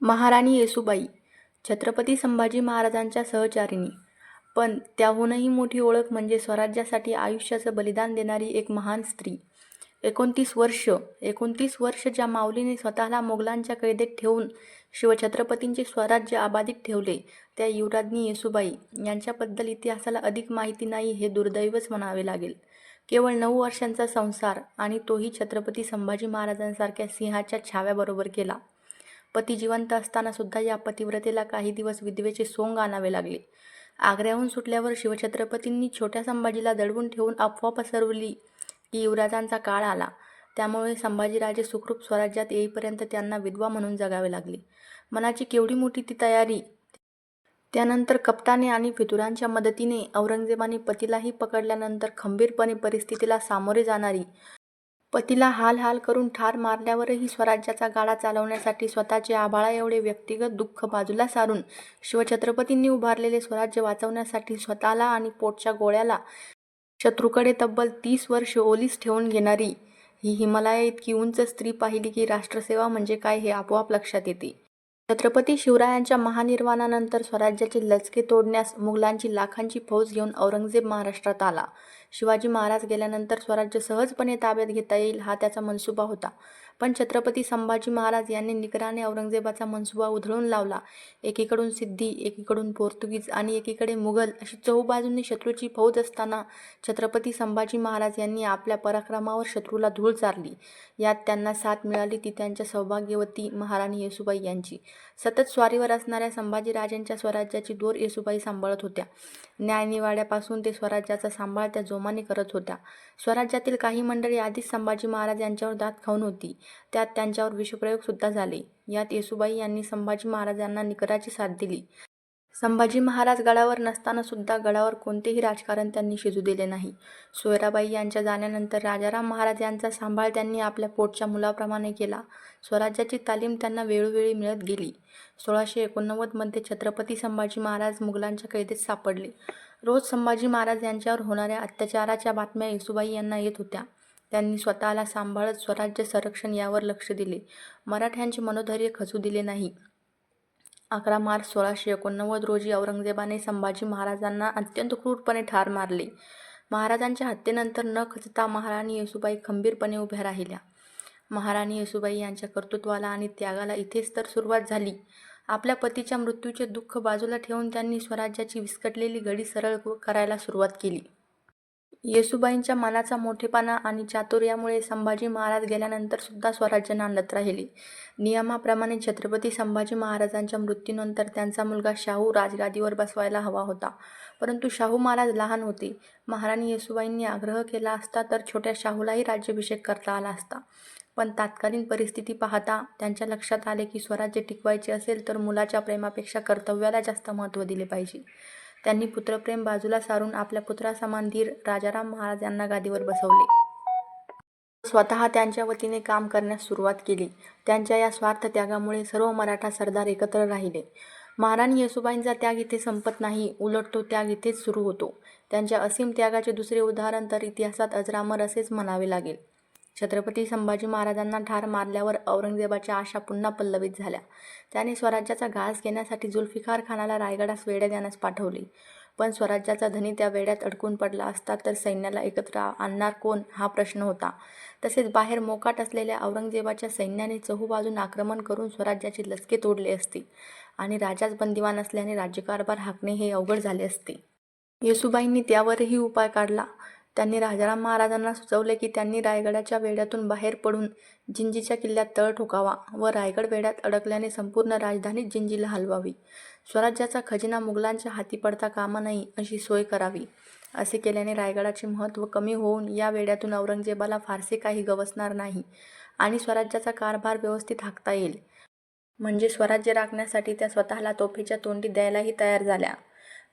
महाराणी येसूबाई छत्रपती संभाजी महाराजांच्या सहचारिणी. पण त्याहूनही मोठी ओळख म्हणजे स्वराज्यासाठी आयुष्याचं बलिदान देणारी एक महान स्त्री. एकोणतीस वर्ष एकोणतीस वर्ष ज्या माऊलीने स्वतःला मोगलांच्या कैदेत ठेवून शिवछत्रपतींचे स्वराज्य अबाधित ठेवले त्या युवराज्ञी येसूबाई यांच्याबद्दल इतिहासाला अधिक माहिती नाही हे दुर्दैवच म्हणावे लागेल. केवळ नऊ वर्षांचा संसार आणि तोही छत्रपती संभाजी महाराजांसारख्या सिंहाच्या छाव्याबरोबर केला. पती जिवंत असताना सुद्धा या पतिव्रतेला काही दिवस विधवेचे सोंग आणावे लागले. आग्र्याहून सुटल्यावर शिवछत्रपतींनी छोट्या संभाजीला दडवून ठेवून अफवा पसरवली की युवराजांचा काळ आला. त्यामुळे संभाजीराजे सुखरूप स्वराज्यात येईपर्यंत त्यांना विधवा म्हणून जगावे लागले. मनाची केवढी मोठी ती तयारी! त्यानंतर कपटाने आणि फितुरांच्या मदतीने औरंगजेबाने पतीलाही पकडल्यानंतर खंबीरपणे परिस्थितीला सामोरे जाणारी पतीला हाल हाल करून ठार मारल्यावरही स्वराज्याचा गाडा चालवण्यासाठी स्वतःचे आभाळा एवढे व्यक्तिगत दुःख बाजूला सारून शिवछत्रपतींनी उभारलेले स्वराज्य वाचवण्यासाठी स्वतःला आणि पोटच्या गोळ्याला शत्रूकडे तब्बल तीस वर्ष ओलीस ठेवून घेणारी ही हिमालया इतकी उंच स्त्री पाहिली की राष्ट्रसेवा म्हणजे काय हे आपोआप लक्षात येते. छत्रपती शिवरायांच्या महानिर्वाणानंतर स्वराज्याचे लचके तोडण्यास मुघलांची लाखांची फौज घेऊन औरंगजेब महाराष्ट्रात आला. शिवाजी महाराज गेल्यानंतर स्वराज्य सहजपणे ताब्यात घेता येईल हा त्याचा मनसुबा होता. पण छत्रपती संभाजी महाराज यांनी निकराने औरंगजेबाचा मनसुबा उधळून लावला. एकीकडून सिद्धी एकीकडून पोर्तुगीज आणि एकीकडे मुघल अशी चहूबाजूंनी शत्रूची फौज असताना छत्रपती संभाजी महाराज यांनी आपल्या पराक्रमावर शत्रूला धूळ चारली. यात त्यांना साथ मिळाली ती त्यांच्या सौभाग्यवती महाराणी येसुबाई यांची. सतत स्वारीवर असणाऱ्या संभाजीराजांच्या स्वराज्याची दोर येसुबाई सांभाळत होत्या. न्यायनिवाड्यापासून ते स्वराज्याचा सांभाळ त्या जोमाने करत होत्या. स्वराज्यातील काही मंडळी आधीच संभाजी महाराज यांच्यावर दात खाऊन होती. त्यात त्यांच्यावर विषप्रयोग सुद्धा झाले. यात येसुबाई यांनी संभाजी महाराजांना निकराची साथ दिली. संभाजी महाराज गडावर नसताना सुद्धा गडावर कोणतेही राजकारण त्यांनी शिजू दिले नाही. सोयराबाई यांच्या जाण्यानंतर राजाराम महाराज यांचा सांभाळ त्यांनी आपल्या पोटच्या मुलाप्रमाणे केला. स्वराज्याची तालीम त्यांना वेळोवेळी मिळत गेली. सोळाशे एकोणनव्वदमध्ये छत्रपती संभाजी महाराज मुघलांच्या कैदेत सापडले. रोज संभाजी महाराज यांच्यावर होणाऱ्या अत्याचाराच्या बातम्या येसूबाई यांना येत होत्या. त्यांनी स्वतःला सांभाळत स्वराज्य संरक्षण यावर लक्ष दिले. मराठ्यांचे मनोधैर्य खचू दिले नाही. अकरा मार्च सोळाशे एकोणनव्वद रोजी औरंगजेबाने संभाजी महाराजांना अत्यंत क्रूरपणे ठार मारले. महाराजांच्या हत्येनंतर न खचता महाराणी येसूबाई खंबीरपणे उभ्या राहिल्या. महाराणी येसूबाई यांच्या कर्तृत्वाला आणि त्यागाला इथेच तर सुरुवात झाली. आपल्या पतीच्या मृत्यूचे दुःख बाजूला ठेवून त्यांनी स्वराज्याची विस्कटलेली घडी सरळ करायला सुरुवात केली. येसुबाईंच्या मनाचा मोठेपणा आणि चातुर्यामुळे संभाजी महाराज गेल्यानंतर सुद्धा स्वराज्य नांदत राहिले. नियमाप्रमाणे छत्रपती संभाजी महाराजांच्या मृत्यूनंतर त्यांचा मुलगा शाहू राजगादीवर बसवायला हवा होता. परंतु शाहू महाराज लहान होते. महाराणी येसूबाईंनी आग्रह केला असता तर छोट्या शाहूलाही राज्याभिषेक करता आला असता. पण तात्कालीन परिस्थिती पाहता त्यांच्या लक्षात आले की स्वराज्य टिकवायचे असेल तर मुलाच्या प्रेमापेक्षा कर्तव्याला जास्त महत्त्व दिले पाहिजे. त्यांनी पुत्रप्रेम बाजूला सारून आपल्या पुत्रासमान धीर राजाराम महाराज यांना गादीवर बसवले. स्वतः त्यांच्या वतीने काम करण्यास सुरुवात केली. त्यांच्या या स्वार्थ त्यागामुळे सर्व मराठा सरदार एकत्र राहिले. महाराणी येसुबाईंचा त्याग इथे संपत नाही उलट तो त्याग इथेच सुरू होतो. त्यांच्या असीम त्यागाचे दुसरे उदाहरण तर इतिहासात अजरामर असेच म्हणावे लागेल. छत्रपती संभाजी महाराजांना ठार मारल्यावर औरंगजेबाच्या आशा पुन्हा पल्लवित झाल्या. त्याने स्वराज्याचा घास घेण्यासाठी जुल्फिकार खानाला रायगडास वेड्या देण्यास पाठवली. पण स्वराज्याचा धनी त्या वेड्यात अडकून पडला असता तर सैन्याला एकत्र आणणार कोण हा प्रश्न होता. तसेच बाहेर मोकाट असलेल्या औरंगजेबाच्या सैन्याने चहूबाजून आक्रमण करून स्वराज्याचे लचके तोडले असते आणि राजाच बंदिवान असल्याने राज्यकारभार हाकणे हे अवघड झाले असते. येसुबाईंनी त्यावरही उपाय काढला. त्यांनी राजाराम महाराजांना सुचवले की त्यांनी रायगडाच्या वेढ्यातून बाहेर पडून जिंजीच्या किल्ल्यात तळ ठोकावा व रायगड वेढ्यात अडकल्याने संपूर्ण राजधानीत जिंजीला हलवावी. स्वराज्याचा खजिना मुघलांच्या हाती पडता कामा नाही अशी सोय करावी. असे केल्याने रायगडाचे महत्त्व कमी होऊन या वेड्यातून औरंगजेबाला फारसे काही गवसणार नाही आणि स्वराज्याचा कारभार व्यवस्थित हाकता येईल. म्हणजे स्वराज्य राखण्यासाठी त्या स्वतःला तोफेच्या तोंडी द्यायलाही तयार झाल्या.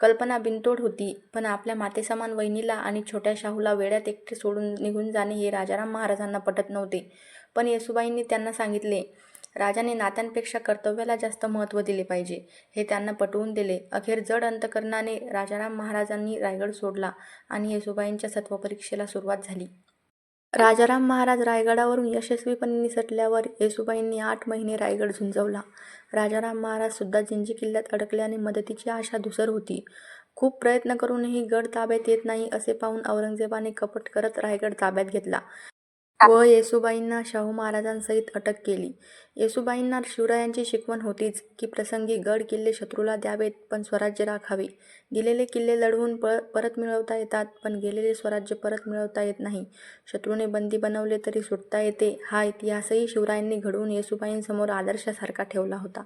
कल्पना बिनतोड होती. पण आपल्या मातेसमान वहिनीला आणि छोट्या शाहूला वेड्यात एकटे सोडून निघून जाणे हे राजाराम महाराजांना पटत नव्हते. पण येसुबाईंनी त्यांना सांगितले राजाने नात्यांपेक्षा कर्तव्याला जास्त महत्त्व दिले पाहिजे. हे त्यांना पटवून दिले. अखेर जड अंतकरणाने राजाराम महाराजांनी रायगड सोडला आणि येसुबाईंच्या सत्वपरीक्षेला सुरुवात झाली. राजाराम महाराज रायगडावरून यशस्वीपणे निसटल्यावर येसुबाईंनी आठ महिने रायगड झुंजवला. राजाराम महाराज सुद्धा जिंजी किल्ल्यात अडकल्याने मदतीची आशा धुसर होती. खूप प्रयत्न करूनही गड ताब्यात येत नाही असे पाहून औरंगजेबाने कपट करत रायगड ताब्यात घेतला व येसूबाईंना शाहू महाराजांसहित अटक केली. येसुबाईंना शिवरायांची शिकवण होतीच की प्रसंगी गड किल्ले शत्रूला द्यावेत पण स्वराज्य राखावे. दिलेले किल्ले लढवून परत मिळवता येतात पण गेलेले स्वराज्य परत मिळवता येत नाही. शत्रूने बंदी बनवले तरी सुटता येते हा इतिहासही शिवरायांनी घडवून येसुबाईंसमोर आदर्शासारखा ठेवला होता.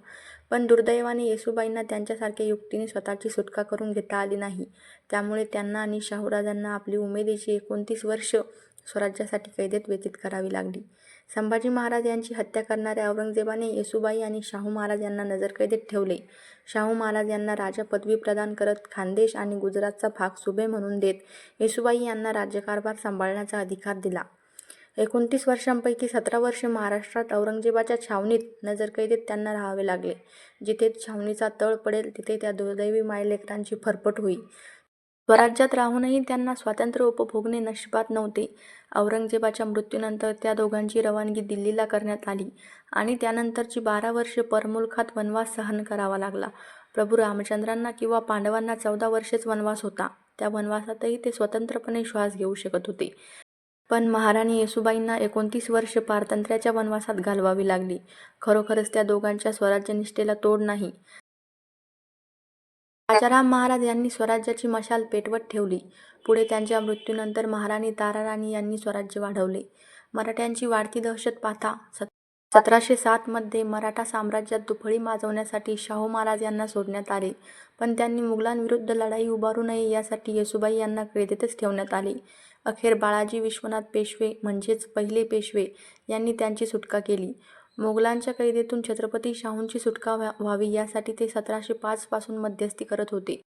पण दुर्दैवाने येसुबाईंना त्यांच्यासारख्या युक्तीने स्वतःची सुटका करून घेता आली नाही. त्यामुळे त्यांना आणि शाहूराजांना आपली उमेदीची एकोणतीस वर्ष स्वराज्यासाठी कैदेत व्यतीत करावी लागली. संभाजी महाराज यांची हत्या करणाऱ्या औरंगजेबाने येसुबाई आणि शाहू महाराज यांना नजरकैदेत ठेवले. शाहू महाराज यांना राजा पदवी प्रदान करत खानदेश आणि गुजरातचा भाग सुभे म्हणून देत येसुबाई यांना राज्यकारभार सांभाळण्याचा अधिकार दिला. एकोणतीस वर्षांपैकी सतरा वर्षे महाराष्ट्रात औरंगजेबाच्या छावणीत नजरकैदेत त्यांना राहावे लागले. जिथे छावणीचा तळ पडेल तिथे त्या दुर्दैवी मायलेकरांची फरफट होई. स्वराज्यात राहूनही त्यांना स्वातंत्र्य उपभोगणे नशिबात नव्हते. औरंगजेबाच्या मृत्यूनंतर त्या दोघांची रवानगी दिल्लीला करण्यात आली आणि त्यानंतरची बारा वर्षे परमुलुखात वनवास सहन करावा लागला. प्रभू रामचंद्रांना किंवा पांडवांना चौदा वर्षेच वनवास होता. त्या वनवासातही ते स्वतंत्रपणे श्वास घेऊ शकत होते. पण महाराणी येसुबाईंना एकोणतीस वर्षे पारतंत्र्याच्या वनवासात घालवावी लागली. खरोखरच त्या दोघांच्या स्वराज्यनिष्ठेला तोड नाही. राजाराम महाराज यांनी स्वराज्याची मशाल पेटवत ठेवली. पुढे त्यांच्या मृत्यूनंतर महाराणी ताराराणी यांनी स्वराज्य वाढवले. मराठ्यांची वाढती दहशत पाहता सतराशे सात मध्ये मराठा साम्राज्यात दुफळी माजवण्यासाठी शाहू महाराज यांना सोडण्यात आले. पण त्यांनी मुघलांविरुद्ध लढाई उभारू नये यासाठी येसुबाई यांना कैदेतच ठेवण्यात आले. अखेर बाळाजी विश्वनाथ पेशवे म्हणजेच पहिले पेशवे यांनी त्यांची सुटका केली. मोगलांच्या कैदेतून छत्रपती शाहूंची सुटका व्हावी यासाठी ते सतराशे पाच पासून मध्यस्थी करत होते.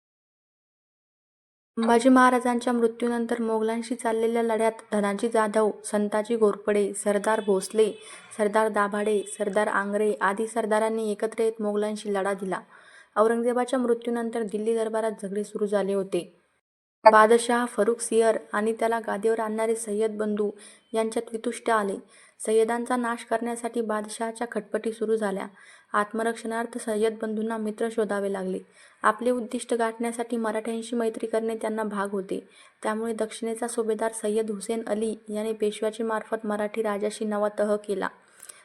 संभाजी महाराजांच्या मृत्यूनंतर मोगलांशी चाललेल्या लढ्यात धनाजी जाधव, संताजी घोरपडे, सरदार भोसले, सरदार दाभाडे, सरदार आंग्रे आदी सरदारांनी एकत्र येत मोगलांशी लढा दिला. औरंगजेबाच्या मृत्यूनंतर दिल्ली दरबारात झगडे सुरू झाले होते. बादशहा सियर आणि त्याला गादीवर आणणारे सय्यद बंधू यांच्यात वितुष्ट आले. सय्यदांचा नाश करण्यासाठी बादशहाच्या खटपटी सुरू झाल्या. आत्मरक्षणार्थ सय्यद बंधूंना मित्र शोधावे लागले. आपले उद्दिष्ट गाठण्यासाठी मराठ्यांशी मैत्री करणे त्यांना भाग होते. त्यामुळे दक्षिणेचा सुभेदार सय्यद हुसेन अली याने पेशव्याची मार्फत मराठी राजाशी नवा तह केला.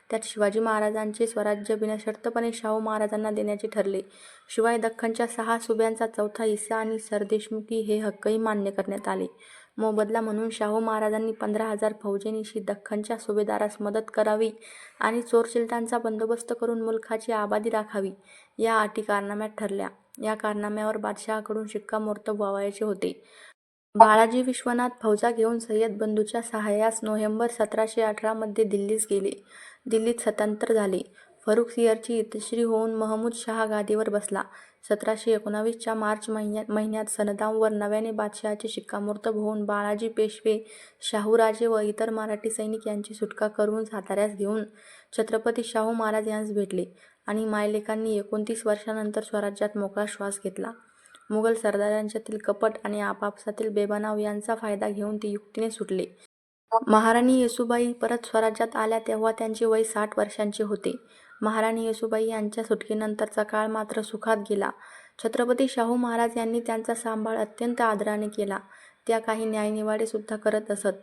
त्यात शिवाजी महाराजांचे स्वराज्य बिनशर्तपणे शाहू महाराजांना देण्याचे ठरले. शिवाय दख्खनच्या सहा सुब्यांचा चौथा हिस्सा आणि सरदेशमुखी हे हक्कही मान्य करण्यात आले. मोबदला म्हणून शाहू महाराजांनी पंधरा हजार फौजेनिशी दख्खनच्या सुभेदारास मदत करावी आणि चोरचिलटांचा बंदोबस्त करून मुलखाची आबादी राखावी या अटी कारनाम्यात ठरल्या. या कारनाम्यावर बादशहाकडून शिक्कामोर्तब व्हावायचे होते. बाळाजी विश्वनाथ फौजा घेऊन सय्यद बंधूच्या सहाय्यास नोव्हेंबर सतराशे अठरामध्ये दिल्लीस गेले. दिल्लीत स्वतंत्र झाले. फर्रुखसिंहची इतश्री होऊन महमूद शहा गादीवर बसला. सतराशे एकोणावीसच्या मार्च महिन्यात सनदामवर नव्याने बादशहाचे शिक्कामोर्तब होऊन बाळाजी पेशवे, शाहूराजे व इतर मराठी सैनिक यांची सुटका करून साताऱ्यास घेऊन छत्रपती शाहू महाराज यांस भेटले आणि मायलेकांनी एकोणतीस वर्षानंतर स्वराज्यात मोकळा श्वास घेतला. मुघल सरदारांच्यातील कपट आणि आपापसातील बेबनाव यांचा फायदा घेऊन ते युक्तीने सुटले. महाराणी येसुबाई परत स्वराज्यात आल्या तेव्हा त्यांचे वय साठ वर्षांचे होते. महाराणी येसूबाई यांच्या सुटकेनंतरचा काळ मात्र सुखात गेला. छत्रपती शाहू महाराज यांनी त्यांचा सांभाळ अत्यंत आदराने केला. त्या काही न्यायनिवाडेसुद्धा करत असत.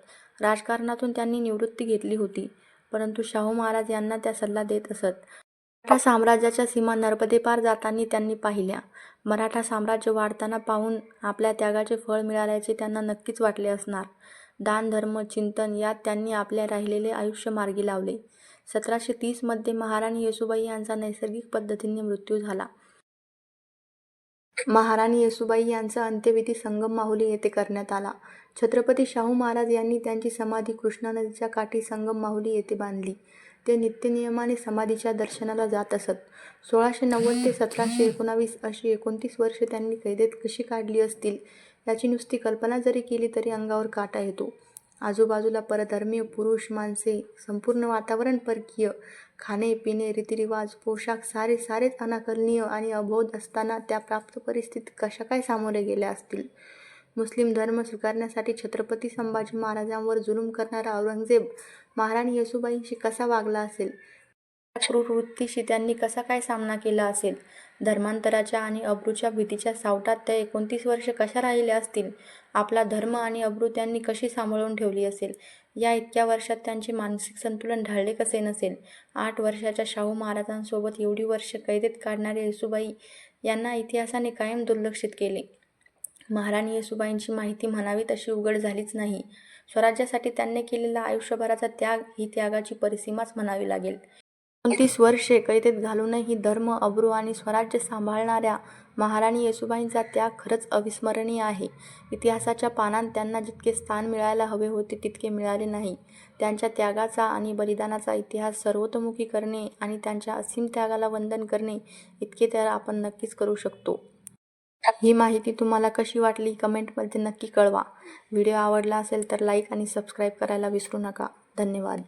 राजकारणातून त्यांनी निवृत्ती घेतली होती. परंतु शाहू महाराज यांना त्या सल्ला देत असत. मराठा साम्राज्याच्या सीमा नर्मदेपार जाताना त्यांनी पाहिल्या. मराठा साम्राज्य वाढताना पाहून आपल्या त्यागाचे फळ मिळाल्याचे त्यांना नक्कीच वाटले असणार. दान धर्म चिंतन यात त्यांनी आपले राहिलेले आयुष्य मार्गी लावले. सतराशे तीसमध्ये महाराणी येसुबाई यांचा नैसर्गिक पद्धतीने मृत्यू झाला. महाराणी येसूबाई यांचा अंत्यविधी संगम माहुली येथे करण्यात आला. छत्रपती शाहू महाराज यांनी त्यांची समाधी कृष्णा नदीच्या काठी संगम माहुली येथे बांधली. ते नित्यनियमाने समाधीच्या दर्शनाला जात असत. सोळाशे नव्वद ते सतराशे एकोणावीस अशी एकोणतीस वर्षे त्यांनी कैदेत कशी काढली असतील याची नुसती कल्पना जरी केली तरी अंगावर काटा येतो. आजूबाजूला परधर्मीय पुरुष माणसे, संपूर्ण वातावरण परकीय, खाणे पिणे रीतिरिवाज पोशाख सारे सारेच अनाकलनीय आणि अबोध असताना त्या प्राप्त परिस्थितीत कशा काय सामोरे गेल्या असतील. मुस्लिम धर्म स्वीकारण्यासाठी छत्रपती संभाजी महाराजांवर जुलूम करणारा औरंगजेब महाराणी येसूबाईंशी कसा वागला असेल? क्रूर वृत्तीशी त्यांनी कसा काय सामना केला असेल? धर्मांतराच्या आणि अब्रूच्या भीतीच्या सावटात त्या एकोणतीस वर्षे कशा राहिल्या असतील? आपला धर्म आणि अब्रू त्यांनी कशी सांभाळून ठेवली असेल? या इतक्या वर्षात त्यांचे मानसिक संतुलन ढळले कसे नसेल? आठ वर्षाच्या शाहू महाराजांसोबत एवढी वर्ष कैदेत काढणारे येसुबाई यांना इतिहासाने कायम दुर्लक्षित केले. महाराणी येसुबाईंची माहिती म्हणावी तशी उघड झालीच नाही. स्वराज्यासाठी त्यांनी केलेला आयुष्यभराचा त्याग ही त्यागाची परिसीमाच म्हणावी लागेल. एकोणतीस वर्षे कैदेत घालूनही धर्म अब्रू आणि स्वराज्य सांभाळणाऱ्या महाराणी येसुबाईंचा त्याग खरंच अविस्मरणीय आहे. इतिहासाच्या पानात त्यांना जितके स्थान मिळायला हवे होते तितके मिळाले नाही. त्यांच्या त्यागाचा आणि बलिदानाचा इतिहास सर्वतोमुखी करणे आणि त्यांच्या असीम त्यागाला वंदन करणे इतके तर आपण नक्कीच करू शकतो. ही माहिती तुम्हाला कशी वाटली कमेंटमध्ये नक्की कळवा. व्हिडिओ आवडला असेल तर लाईक आणि सबस्क्राईब करायला विसरू नका. धन्यवाद.